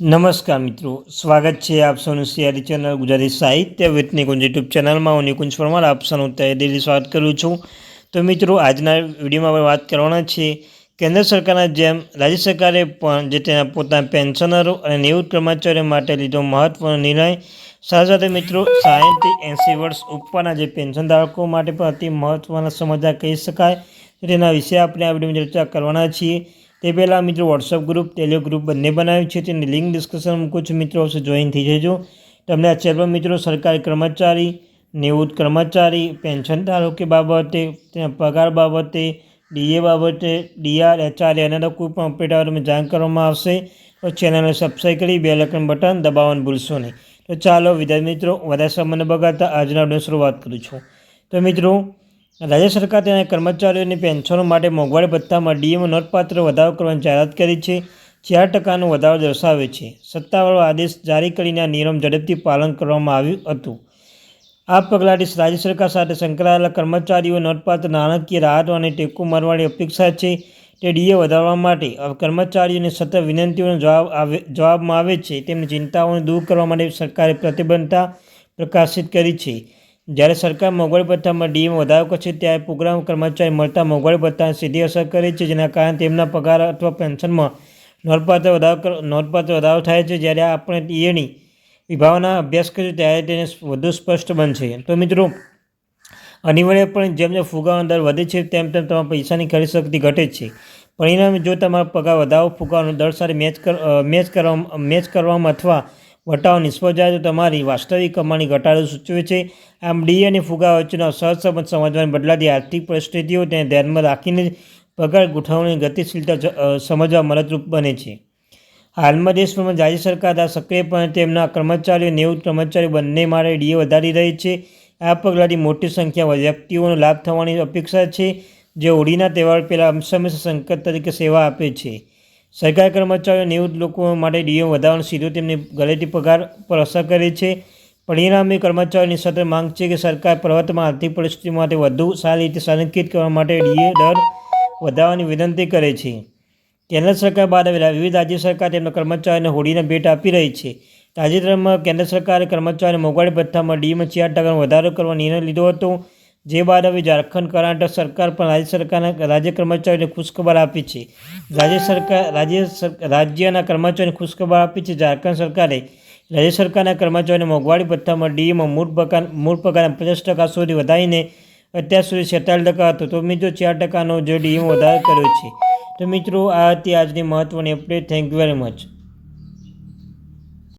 નમસ્કાર મિત્રો, સ્વાગત છે આપ સૌનું સિયારી ચેનલ ગુજરાતી સાહિત્ય વિથની કુંજ યુટ્યુબ ચેનલમાં. હું નિકુંજ પરમાર, આપ સૌનું તહે દિલથી સ્વાગત કરું છું. તો મિત્રો, આજના વિડીયોમાં આપણે વાત કરવાના છીએ કેન્દ્ર સરકારના જેમ રાજ્ય સરકારે પણ જે તેના પોતાના પેન્શનરો અને નિવૃત્ત કર્મચારીઓ માટે લીધો મહત્વનો નિર્ણય, સાથે સાથે મિત્રો, સાહીઠથી એંસી વર્ષ ઉપરના જે પેન્શન ધારકો માટે પણ અતિ મહત્ત્વના સમાચાર કહી શકાય. તેના વિશે આપણે આ વિડીયોમાં ચર્ચા કરવાના છીએ. તે પહેલાં મિત્રો વોટ્સઅપ ગ્રુપ ટેલિયો ગ્રુપ બંને બનાવ્યું છે. તેની લિંક ડિસ્કશન મૂકું છું. મિત્રો અવશ્ય જોઈન થઈ જજો. તમને આ ચેનલ મિત્રો સરકારી કર્મચારી, નિવૃત્ત કર્મચારી પેન્શન ધારકો બાબતે, તેના પગાર બાબતે ડીએ બાબતે ડીઆર એચઆર એના કોઈ પણ અપડેટ આવે તમે જાણ કરવામાં આવશે. તો ચેનલને સબસ્ક્રાઈબ કરી બે લખન બટન દબાવવાનું ભૂલશો નહીં. તો ચાલો વિદ્યાર્થી મિત્રો, વધારે સમયને બગાડતા આજના વીડિયો શરૂઆત કરું છું. તો મિત્રો રાજ્ય સરકાર તેના કર્મચારીઓની પેન્શનો માટે મોંઘવારી ભથ્થામાં ડીએમાં નોંધપાત્ર વધારો કરવાની જાહેરાત કરી છે. ચાર ટકાનો વધારો દર્શાવે છે. સત્તાવાળો આદેશ જારી કરીને આ નિયમ ઝડપથી પાલન કરવામાં આવ્યું હતું. આ પગલાંથી રાજ્ય સરકાર સાથે સંકળાયેલા કર્મચારીઓ નોંધપાત્ર નાણાકીય રાહતો અને ટેકો મારવાની અપેક્ષા છે. તે ડીએ વધારવા માટે કર્મચારીઓને સતત વિનંતીઓનો જવાબ આવે, જવાબમાં આવે છે. તેમની ચિંતાઓને દૂર કરવા માટે સરકારે પ્રતિબદ્ધતા પ્રકાશિત કરી છે. જ્યારે સરકાર મોંઘવારી ભથ્થામાં ડીએમ વધારો કરશે ત્યારે પ્રોગ્રામ કર્મચારી મળતા મોંઘવારી ભથ્થાને સીધી અસર કરે છે, જેના કારણે તેમના પગાર અથવા પેન્શનમાં નોંધપાત્ર વધારો નોંધપાત્ર વધારો થાય છે. જ્યારે આપણે ડીએની વિભાવના અભ્યાસ કરીએ ત્યારે તેને વધુ સ્પષ્ટ બનશે. તો મિત્રો અનિવાર્યપણે જેમ જેમ ફુગાવાનો દર વધે છે, તેમ તેમ તમારા પૈસાની ખરીદ શક્તિ ઘટે છે. પરિણામે જો તમારો પગાર વધારો, ફુગાવાનો દર સાથે મેચ કર મેચ કરવા મેચ કરવામાં અથવા વટાવો નિષ્ફળ તમારી વાસ્તવિક કમાણી ઘટાડો સૂચવે છે. આમ ડી અને ફુગા વચ્ચેનો સહસંબંધ સમજવાની બદલાતી આર્થિક પરિસ્થિતિઓ તેને ધ્યાનમાં રાખીને પગાર ગોઠવણીની ગતિશીલતા સમજવા મદદરૂપ બને છે. હાલમાં દેશભરમાં રાજ્ય સરકાર દ્વારા સક્રિયપણે તેમના કર્મચારીઓ નેવું કર્મચારીઓ બંને માટે ડીએ વધારી રહી છે. આ પગલાંથી મોટી સંખ્યામાં વ્યક્તિઓનો લાભ થવાની અપેક્ષા છે, જે હોળીના તહેવાર પહેલાં હંમેશા સંકટ તરીકે સેવા આપે છે. સરકારી કર્મચારીઓ નિવૃત્ત લોકો માટે ડીઓ વધારવાનો સીધો તેમની ગલેટી પગાર પર અસર કરે છે. પરિણામે કર્મચારીઓની સતત માંગ છે કે સરકાર પ્રવર્તમાન આર્થિક પરિસ્થિતિ માટે વધુ સારી રીતે સંરક્ષિત કરવા માટે ડીએ દર વધારવાની વિનંતી કરે છે. કેન્દ્ર સરકાર બાદ આવેલા વિવિધ રાજ્ય સરકાર તેમના કર્મચારીઓને હોળીને ભેટ આપી રહી છે. તાજેતરમાં કેન્દ્ર સરકારે કર્મચારીઓને મોંઘવારી ભથ્થામાં ડીમાં ચાર ટકાનો વધારો કરવા નિર્ણય લીધો હતો. જે બાદ હવે ઝારખંડ કર્ણાટક સરકાર પણ રાજ્ય સરકારના રાજ્ય કર્મચારીઓને ખુશખબર આપી છે. રાજ્ય સરકાર, રાજ્ય રાજ્યના કર્મચારીઓને ખુશખબર આપી છે. ઝારખંડ સરકારે રાજ્ય સરકારના કર્મચારીઓને મોંઘવારી ભથ્થામાં ડીએમાં મૂળ પગાર મૂળ પગારના પચાસ ટકા સુધી વધારીને અત્યાર સુધી છેતાલીસ ટકા હતો. તો મિત્રો, ચાર ટકાનો જે ડીમ વધારો કર્યો છે. તો મિત્રો, આ હતી આજની મહત્ત્વની update thank you very much